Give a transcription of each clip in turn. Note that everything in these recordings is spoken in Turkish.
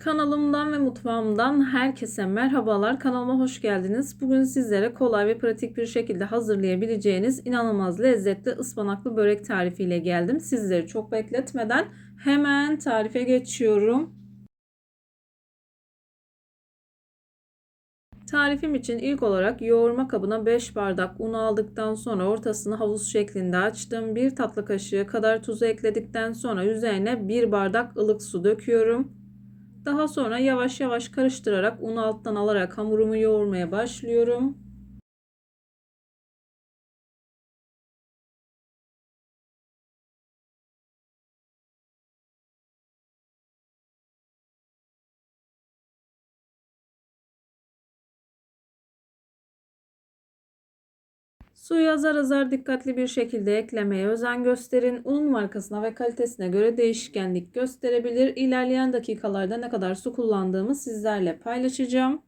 Kanalımdan ve mutfağımdan herkese merhabalar. Kanalıma hoş geldiniz. Bugün sizlere kolay ve pratik bir şekilde hazırlayabileceğiniz inanılmaz lezzetli ıspanaklı börek tarifiyle geldim. Sizleri çok bekletmeden hemen tarife geçiyorum. Tarifim için ilk olarak yoğurma kabına 5 bardak un aldıktan sonra ortasını havuz şeklinde açtım. 1 tatlı kaşığı kadar tuzu ekledikten sonra üzerine 1 bardak ılık su döküyorum. Daha sonra yavaş yavaş karıştırarak unu alttan alarak hamurumu yoğurmaya başlıyorum. Suyu azar azar dikkatli bir şekilde eklemeye özen gösterin. Unun markasına ve kalitesine göre değişkenlik gösterebilir. İlerleyen dakikalarda ne kadar su kullandığımı sizlerle paylaşacağım.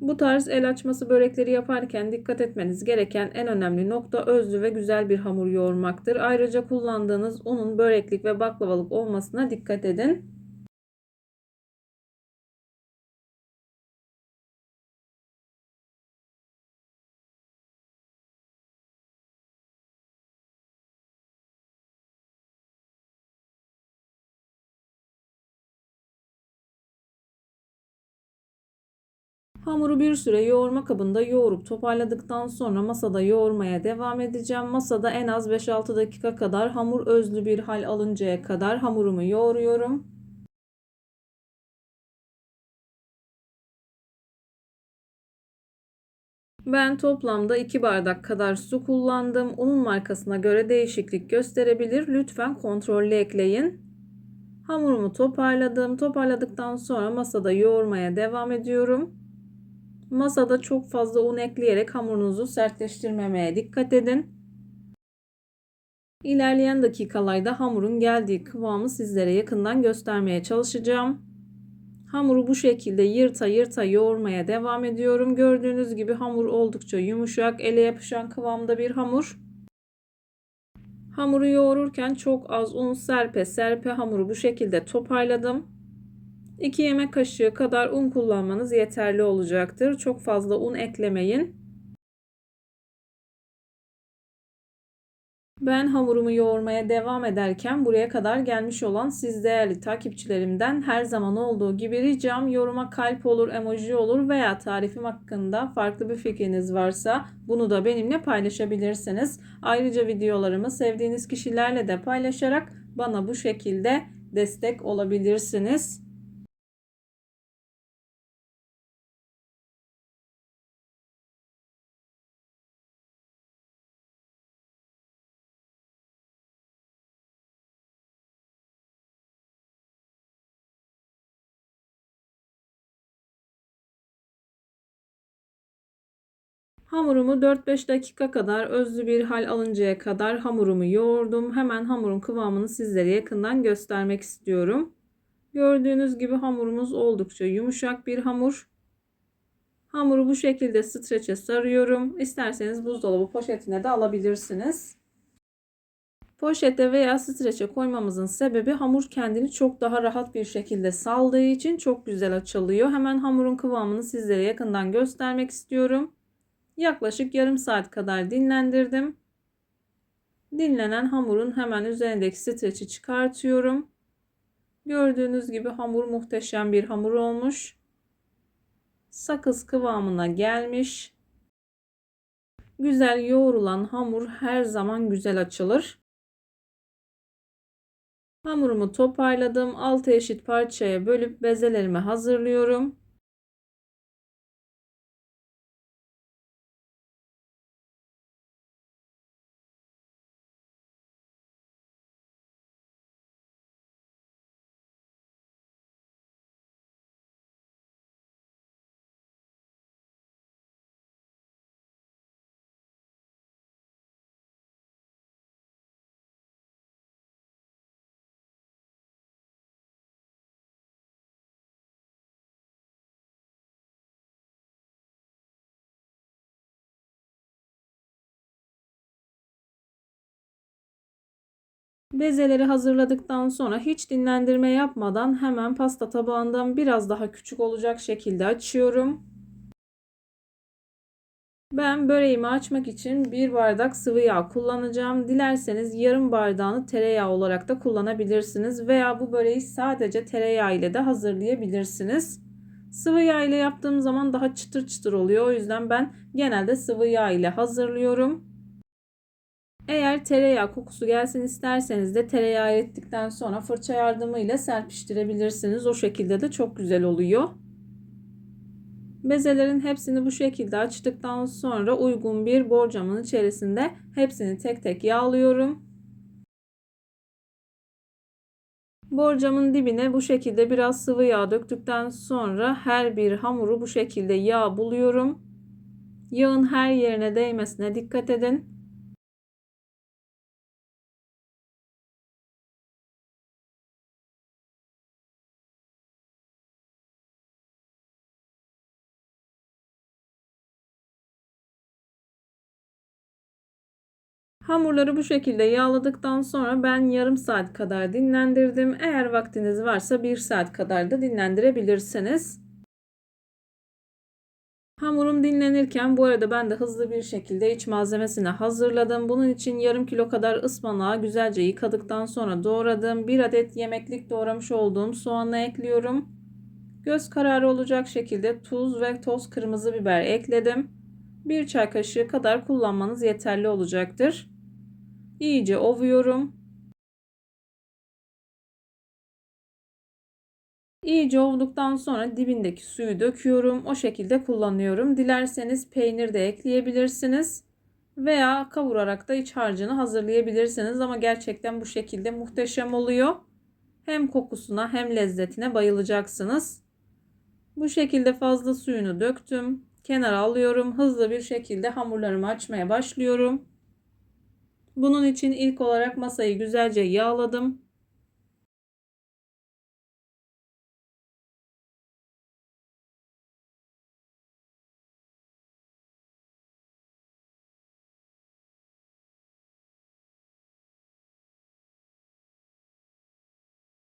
Bu tarz el açması börekleri yaparken dikkat etmeniz gereken en önemli nokta özlü ve güzel bir hamur yoğurmaktır. Ayrıca kullandığınız unun böreklik ve baklavalık olmasına dikkat edin. Hamuru bir süre yoğurma kabında yoğurup toparladıktan sonra masada yoğurmaya devam edeceğim. Masada en az 5-6 dakika kadar hamur özlü bir hal alıncaya kadar hamurumu yoğuruyorum. Ben toplamda 2 bardak kadar su kullandım. Unun markasına göre değişiklik gösterebilir. Lütfen kontrollü ekleyin. Hamurumu toparladım. Toparladıktan sonra masada yoğurmaya devam ediyorum. Masada çok fazla un ekleyerek hamurunuzu sertleştirmemeye dikkat edin. İlerleyen dakikalarda hamurun geldiği kıvamı sizlere yakından göstermeye çalışacağım. Hamuru bu şekilde yırta yırta yoğurmaya devam ediyorum. Gördüğünüz gibi hamur oldukça yumuşak, ele yapışan kıvamda bir hamur. Hamuru yoğururken çok az un serpe serpe hamuru bu şekilde toparladım. 2 yemek kaşığı kadar un kullanmanız yeterli olacaktır. Çok fazla un eklemeyin. Ben hamurumu yoğurmaya devam ederken buraya kadar gelmiş olan siz değerli takipçilerimden her zaman olduğu gibi ricam yoruma kalp olur, emoji olur veya tarifim hakkında farklı bir fikriniz varsa bunu da benimle paylaşabilirsiniz. Ayrıca videolarımı sevdiğiniz kişilerle de paylaşarak bana bu şekilde destek olabilirsiniz. Hamurumu 4-5 dakika kadar özlü bir hal alıncaya kadar hamurumu yoğurdum. Hemen hamurun kıvamını sizlere yakından göstermek istiyorum. Gördüğünüz gibi hamurumuz oldukça yumuşak bir hamur. Hamuru bu şekilde streçe sarıyorum. İsterseniz buzdolabı poşetine de alabilirsiniz. Poşete veya streçe koymamızın sebebi hamur kendini çok daha rahat bir şekilde saldığı için çok güzel açılıyor. Hemen hamurun kıvamını sizlere yakından göstermek istiyorum. Yaklaşık yarım saat kadar dinlendirdim. Dinlenen hamurun hemen üzerindeki streçi çıkartıyorum. Gördüğünüz gibi hamur muhteşem bir hamur olmuş. Sakız kıvamına gelmiş. Güzel yoğrulan hamur her zaman güzel açılır. Hamurumu toparladım. 6 eşit parçaya bölüp bezelerimi hazırlıyorum. Bezeleri hazırladıktan sonra hiç dinlendirme yapmadan hemen pasta tabağından biraz daha küçük olacak şekilde açıyorum. Ben böreğimi açmak için bir bardak sıvı yağ kullanacağım. Dilerseniz yarım bardağını tereyağı olarak da kullanabilirsiniz veya bu böreği sadece tereyağı ile de hazırlayabilirsiniz. Sıvı yağ ile yaptığım zaman daha çıtır çıtır oluyor. O yüzden ben genelde sıvı yağ ile hazırlıyorum. Eğer tereyağı kokusu gelsin isterseniz de tereyağı erittikten sonra fırça yardımıyla serpiştirebilirsiniz. O şekilde de çok güzel oluyor. Bezelerin hepsini bu şekilde açtıktan sonra uygun bir borcamın içerisinde hepsini tek tek yağlıyorum. Borcamın dibine bu şekilde biraz sıvı yağ döktükten sonra her bir hamuru bu şekilde yağ buluyorum. Yağın her yerine değmesine dikkat edin. Hamurları bu şekilde yağladıktan sonra ben yarım saat kadar dinlendirdim. Eğer vaktiniz varsa bir saat kadar da dinlendirebilirsiniz. Hamurum dinlenirken bu arada ben de hızlı bir şekilde iç malzemesini hazırladım. Bunun için yarım kilo kadar ıspanağı güzelce yıkadıktan sonra doğradım. Bir adet yemeklik doğramış olduğum soğanı ekliyorum. Göz kararı olacak şekilde tuz ve toz kırmızı biber ekledim. Bir çay kaşığı kadar kullanmanız yeterli olacaktır. İyice ovuyorum. İyice ovduktan sonra dibindeki suyu döküyorum. O şekilde kullanıyorum. Dilerseniz peynir de ekleyebilirsiniz. Veya kavurarak da iç harcını hazırlayabilirsiniz. Ama gerçekten bu şekilde muhteşem oluyor. Hem kokusuna hem lezzetine bayılacaksınız. Bu şekilde fazla suyunu döktüm. Kenara alıyorum. Hızlı bir şekilde hamurlarımı açmaya başlıyorum. Bunun için ilk olarak masayı güzelce yağladım.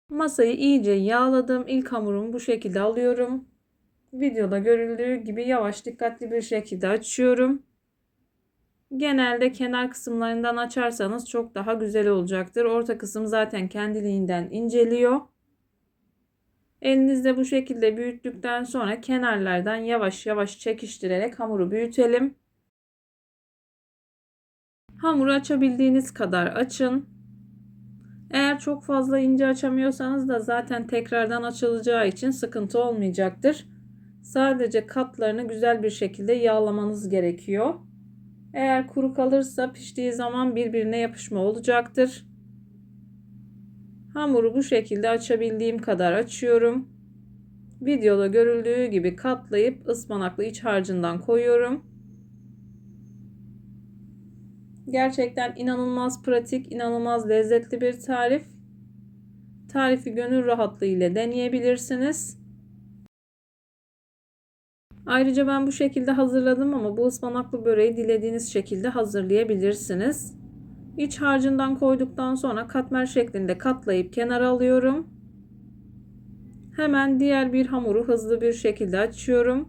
Masayı iyice yağladım. İlk hamurumu bu şekilde alıyorum. Videoda görüldüğü gibi yavaş dikkatli bir şekilde açıyorum. Genelde kenar kısımlarından açarsanız çok daha güzel olacaktır. Orta kısım zaten kendiliğinden inceliyor. Elinizde bu şekilde büyüttükten sonra kenarlardan yavaş yavaş çekiştirerek hamuru büyütelim. Hamuru açabildiğiniz kadar açın. Eğer çok fazla ince açamıyorsanız da zaten tekrardan açılacağı için sıkıntı olmayacaktır. Sadece katlarını güzel bir şekilde yağlamanız gerekiyor. Eğer kuru kalırsa piştiği zaman birbirine yapışma olacaktır. Hamuru bu şekilde açabildiğim kadar açıyorum. Videoda görüldüğü gibi katlayıp ıspanaklı iç harcından koyuyorum. Gerçekten inanılmaz pratik, inanılmaz lezzetli bir tarif. Tarifi gönül rahatlığı ile deneyebilirsiniz. Ayrıca ben bu şekilde hazırladım ama bu ıspanaklı böreği dilediğiniz şekilde hazırlayabilirsiniz. İç harcından koyduktan sonra katmer şeklinde katlayıp kenara alıyorum. Hemen diğer bir hamuru hızlı bir şekilde açıyorum.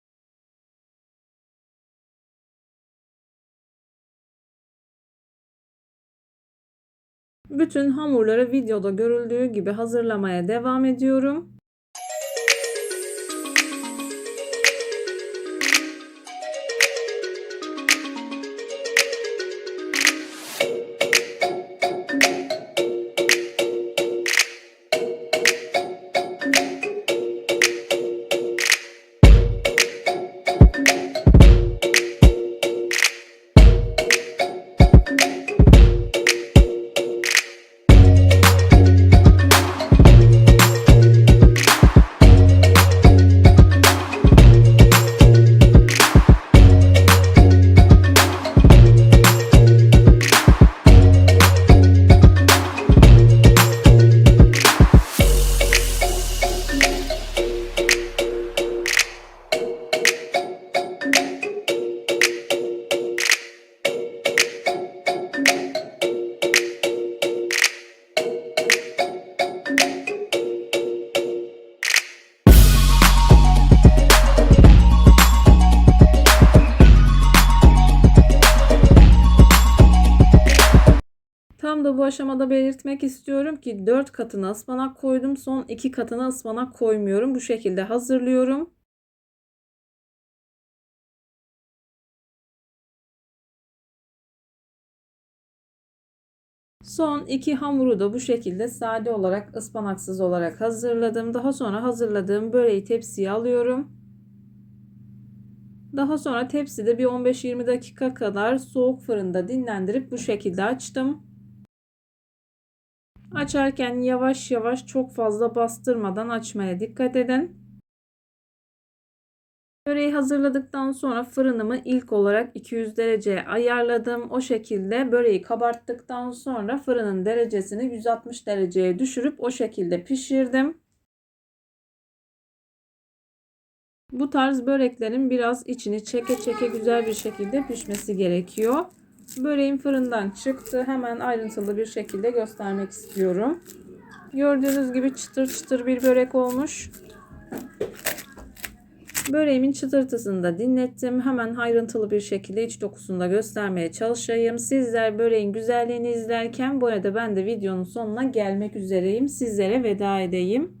Bütün hamurları videoda görüldüğü gibi hazırlamaya devam ediyorum. Da bu aşamada belirtmek istiyorum ki 4 katına ıspanak koydum. Son 2 katına ıspanak koymuyorum. Bu şekilde hazırlıyorum. Son iki hamuru da bu şekilde sade olarak ıspanaksız olarak hazırladım. Daha sonra hazırladığım böreği tepsiye alıyorum. Daha sonra tepside bir 15-20 dakika kadar soğuk fırında dinlendirip bu şekilde açtım. Açarken yavaş yavaş çok fazla bastırmadan açmaya dikkat edin. Böreği hazırladıktan sonra fırınımı ilk olarak 200 dereceye ayarladım. O şekilde böreği kabarttıktan sonra fırının derecesini 160 dereceye düşürüp o şekilde pişirdim. Bu tarz böreklerin biraz içini çeke çeke güzel bir şekilde pişmesi gerekiyor. Böreğim fırından çıktı. Hemen ayrıntılı bir şekilde göstermek istiyorum. Gördüğünüz gibi çıtır çıtır bir börek olmuş. Böreğimin çıtırtısını da dinlettim. Hemen ayrıntılı bir şekilde iç dokusunu da göstermeye çalışayım. Sizler böreğin güzelliğini izlerken bu arada ben de videonun sonuna gelmek üzereyim. Sizlere veda edeyim.